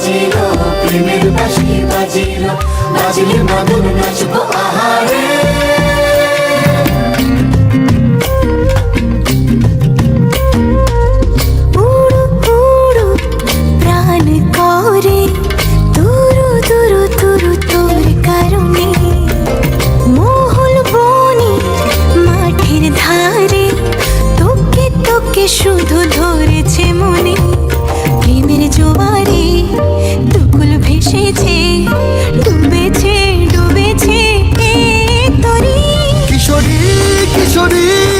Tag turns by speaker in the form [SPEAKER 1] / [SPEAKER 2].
[SPEAKER 1] বাজিলো প্রেমের বাসি বাজিলো বাজিলে মাদুর নাচবো আহারে।
[SPEAKER 2] শুধু ধরেছে মনে। প্রেমের জোয়ারে দুকুল ভেসেছে ডুবেছে ডুবেছে তরি।
[SPEAKER 3] কিশোরী কিশোরী।